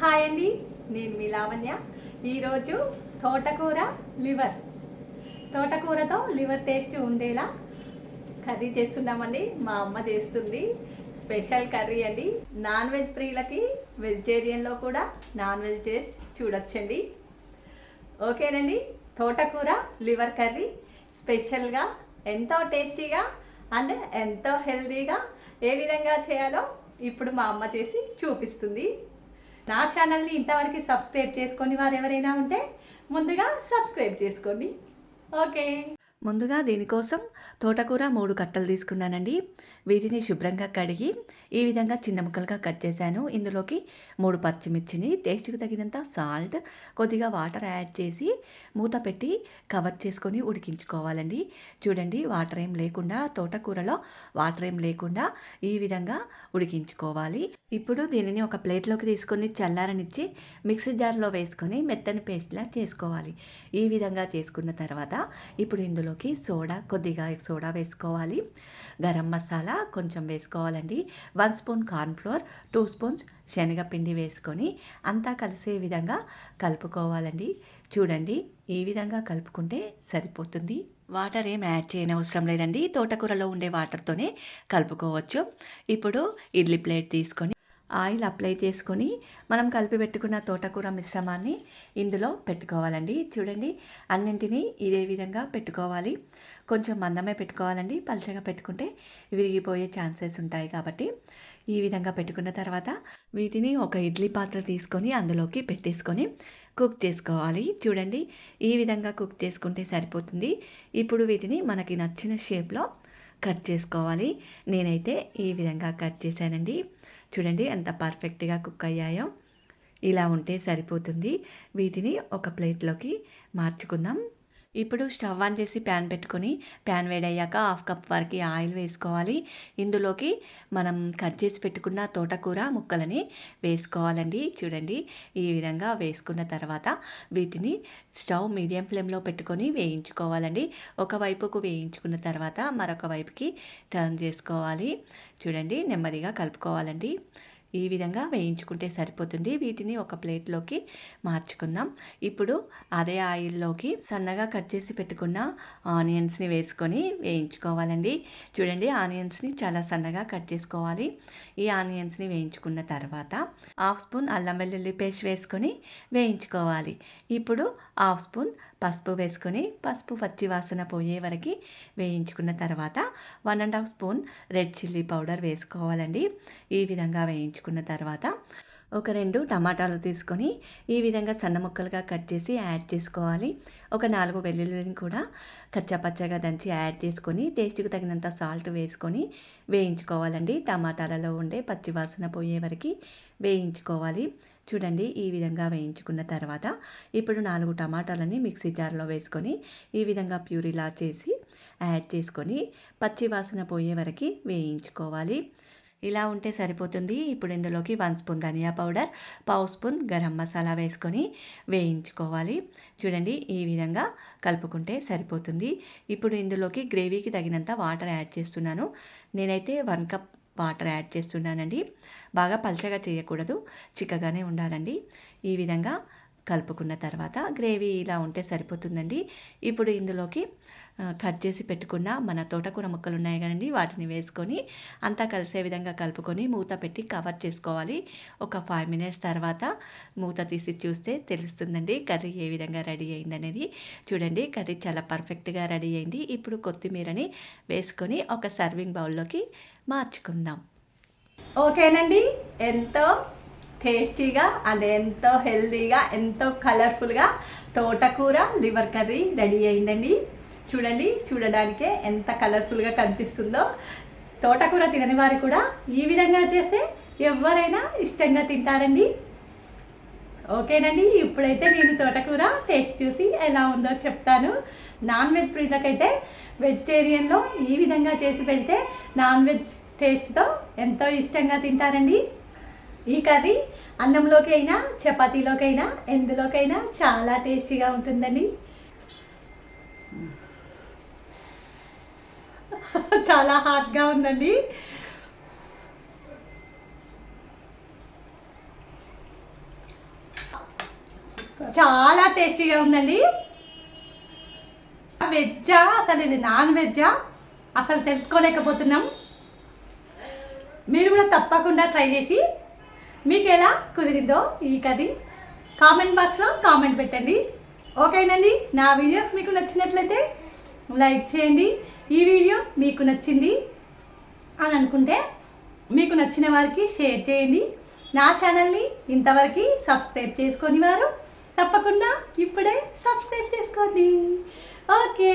Hi అండి నేను మీ లావణ్య. ఈరోజు తోటకూర లివర్. తోటకూరతో లివర్ టేస్ట్ ఉండేలా కర్రీ చేస్తున్నామండి మా అమ్మ చేస్తుంది. స్పెషల్ కర్రీ అండి. నాన్ వెజ్ ప్రియులకి వెజిటేరియన్లో కూడా నాన్ వెజ్ టేస్ట్ చూడొచ్చండి. ఓకేనండి తోటకూర లివర్ కర్రీ స్పెషల్గా ఎంతో టేస్టీగా అండ్ ఎంతో హెల్దీగా ఏ విధంగా చేయాలో ఇప్పుడు మా అమ్మ చేసి చూపిస్తుంది. నా ఛానల్ని ఇంతవరకు సబ్స్క్రైబ్ చేసుకొని వారు ఎవరైనా ఉంటే ముందుగా సబ్స్క్రైబ్ చేసుకోండి. ఓకే. ముందుగా దీనికోసం తోటకూర మూడు కట్టలు తీసుకున్నానండి. వీటిని శుభ్రంగా కడిగి ఈ విధంగా చిన్న ముక్కలుగా కట్ చేశాను. ఇందులోకి మూడు పచ్చిమిర్చిని టేస్ట్కి తగినంత సాల్ట్ కొద్దిగా వాటర్ యాడ్ చేసి మూత పెట్టి కవర్ చేసుకొని ఉడికించుకోవాలండి. చూడండి వాటర్ ఏం లేకుండా తోటకూరలో వాటర్ ఏం లేకుండా ఈ విధంగా ఉడికించుకోవాలి. ఇప్పుడు దీనిని ఒక ప్లేట్లోకి తీసుకొని చల్లారనిచ్చి మిక్సీ జార్లో వేసుకొని మెత్తని పేస్ట్లా చేసుకోవాలి. ఈ విధంగా చేసుకున్న తర్వాత ఇప్పుడు ఇందులో అందులోకి సోడా కొద్దిగా సోడా వేసుకోవాలి. గరం మసాలా కొంచెం వేసుకోవాలండి. One spoon cornflour two spoons శనగపిండి వేసుకొని అంతా కలిసే విధంగా కలుపుకోవాలండి. చూడండి ఈ విధంగా కలుపుకుంటే సరిపోతుంది. వాటర్ ఏం యాడ్ చేయని అవసరం లేదండి. తోటకూరలో ఉండే వాటర్తోనే కలుపుకోవచ్చు. ఇప్పుడు ఇడ్లీ ప్లేట్ తీసుకొని ఆయిల్ అప్లై చేసుకొని మనం కలిపి పెట్టుకున్న తోటకూర మిశ్రమాన్ని ఇందులో పెట్టుకోవాలండి. చూడండి అన్నింటినీ ఇదే విధంగా పెట్టుకోవాలి. కొంచెం మందమే పెట్టుకోవాలండి. పలచగా పెట్టుకుంటే విరిగిపోయే ఛాన్సెస్ ఉంటాయి కాబట్టి ఈ విధంగా పెట్టుకున్న తర్వాత వీటిని ఒక ఇడ్లీ పాత్ర తీసుకొని అందులోకి పెట్టేసుకొని కుక్ చేసుకోవాలి. చూడండి ఈ విధంగా కుక్ చేసుకుంటే సరిపోతుంది. ఇప్పుడు వీటిని మనకి నచ్చిన షేప్లో కట్ చేసుకోవాలి. నేనైతే ఈ విధంగా కట్ చేశానండి. చూడండి ఎంత పర్ఫెక్ట్గా కుక్ అయ్యాయో. ఇలా ఉంటే సరిపోతుంది. వీటిని ఒక ప్లేట్లోకి మార్చుకుందాం. ఇప్పుడు స్టవ్ ఆన్ చేసి ప్యాన్ పెట్టుకొని ప్యాన్ వేడయ్యాక హాఫ్ కప్ వరకు ఆయిల్ వేసుకోవాలి. ఇందులోకి మనం కట్ చేసి పెట్టుకున్న తోటకూర ముక్కలని వేసుకోవాలండి. చూడండి ఈ విధంగా వేసుకున్న తర్వాత వీటిని స్టవ్ మీడియం ఫ్లేమ్లో పెట్టుకొని వేయించుకోవాలండి. ఒకవైపుకు వేయించుకున్న తర్వాత మరొక వైపుకి టర్న్ చేసుకోవాలి. చూడండి నెమ్మదిగా కలుపుకోవాలండి. ఈ విధంగా వేయించుకుంటే సరిపోతుంది. వీటిని ఒక ప్లేట్లోకి మార్చుకుందాం. ఇప్పుడు అదే ఆయిల్లోకి సన్నగా కట్ చేసి పెట్టుకున్న ఆనియన్స్ని వేసుకొని వేయించుకోవాలండి. చూడండి ఆనియన్స్ని చాలా సన్నగా కట్ చేసుకోవాలి. ఈ ఆనియన్స్ని వేయించుకున్న తర్వాత హాఫ్ స్పూన్ అల్లం వెల్లుల్లి పేస్ట్ వేసుకొని వేయించుకోవాలి. ఇప్పుడు హాఫ్ స్పూన్ పసుపు వేసుకొని పసుపు పచ్చి వాసన పోయే వరకు వేయించుకున్న తర్వాత one and half spoon red chilli powder వేసుకోవాలండి. ఈ విధంగా వేయించుకున్న తర్వాత ఒక రెండు టమాటాలు తీసుకొని ఈ విధంగా సన్న ముక్కలుగా కట్ చేసి యాడ్ చేసుకోవాలి. ఒక నాలుగు వెల్లుల్లిని కూడా కచ్చాపచ్చగా దంచి యాడ్ చేసుకొని టేస్ట్కి తగినంత సాల్ట్ వేసుకొని వేయించుకోవాలండి. టమాటాలలో ఉండే పచ్చివాసన పోయే వరకు వేయించుకోవాలి. చూడండి ఈ విధంగా వేయించుకున్న తర్వాత ఇప్పుడు నాలుగు టమాటాలని మిక్సీ జార్లో వేసుకొని ఈ విధంగా ప్యూరీలా చేసి యాడ్ చేసుకొని పచ్చి వాసన పోయే వరకు వేయించుకోవాలి. ఇలా ఉంటే సరిపోతుంది. ఇప్పుడు ఇందులోకి వన్ స్పూన్ ధనియా పౌడర్ పావు స్పూన్ గరం మసాలా వేసుకొని వేయించుకోవాలి. చూడండి ఈ విధంగా కలుపుకుంటే సరిపోతుంది. ఇప్పుడు ఇందులోకి గ్రేవీకి తగినంత వాటర్ యాడ్ చేస్తున్నాను. నేనైతే వన్ కప్ వాటర్ యాడ్ చేస్తున్నానండి. బాగా పల్చగా చేయకూడదు చిక్కగానే ఉండాలండి. ఈ విధంగా కలుపుకున్న తర్వాత గ్రేవీ ఇలా ఉంటే సరిపోతుందండి. ఇప్పుడు ఇందులోకి కట్ చేసి పెట్టుకున్న మన తోటకూర ముక్కలు ఉన్నాయి కదండి వాటిని వేసుకొని అంతా కలిసే విధంగా కలుపుకొని మూత పెట్టి కవర్ చేసుకోవాలి. ఒక ఫైవ్ మినిట్స్ తర్వాత మూత తీసి చూస్తే తెలుస్తుందండి కర్రీ ఏ విధంగా రెడీ అయిందనేది. చూడండి కర్రీ చాలా పర్ఫెక్ట్గా రెడీ అయింది. ఇప్పుడు కొత్తిమీరని వేసుకొని ఒక సర్వింగ్ బౌల్లోకి మార్చుకుందాం. ఓకేనండి ఎంతో టేస్టీగా అండ్ ఎంతో హెల్దీగా ఎంతో కలర్ఫుల్గా తోటకూర లివర్ కర్రీ రెడీ అయిందండి. చూడండి చూడడానికే ఎంత కలర్ఫుల్గా కనిపిస్తుందో. తోటకూర తినని వారు కూడా ఈ విధంగా చేస్తే ఎవరైనా ఇష్టంగా తింటారండి. ఓకేనండి ఇప్పుడైతే నేను తోటకూర టేస్ట్ చూసి ఎలా ఉందో చెప్తాను. నాన్ వెజ్ ప్రియులకైతే వెజిటేరియన్లో ఈ విధంగా చేసి పెడితే నాన్ వెజ్ టేస్ట్తో ఎంతో ఇష్టంగా తింటారండి. ఈ కర్రీ అన్నంలోకి అయినా చపాతీలోకి అయినా ఎందులోకైనా చాలా టేస్టీగా ఉంటుందండి. చాలా హాట్గా ఉందండి. చాలా టేస్టీగా ఉందండి. వెజ్జా? అసలు ఇది నాన్ వెజ్జా? అసలు తెలుసుకోలేకపోతున్నాం. మీరు కూడా తప్పకుండా ట్రై చేసి మీకు ఎలా కుదిరిందో ఈ కది కామెంట్ బాక్స్లో కామెంట్ పెట్టండి. ఓకేనండి నా వీడియోస్ మీకు నచ్చినట్లయితే లైక్ చేయండి. ఈ వీడియో మీకు నచ్చింది అని అనుకుంటే మీకు నచ్చిన వారికి షేర్ చేయండి. నా ఛానల్ని ఇంతవరకు సబ్స్క్రైబ్ చేసుకొని వారు తప్పకుండా ఇప్పుడే సబ్స్క్రైబ్ చేసుకోండి. ఓకే.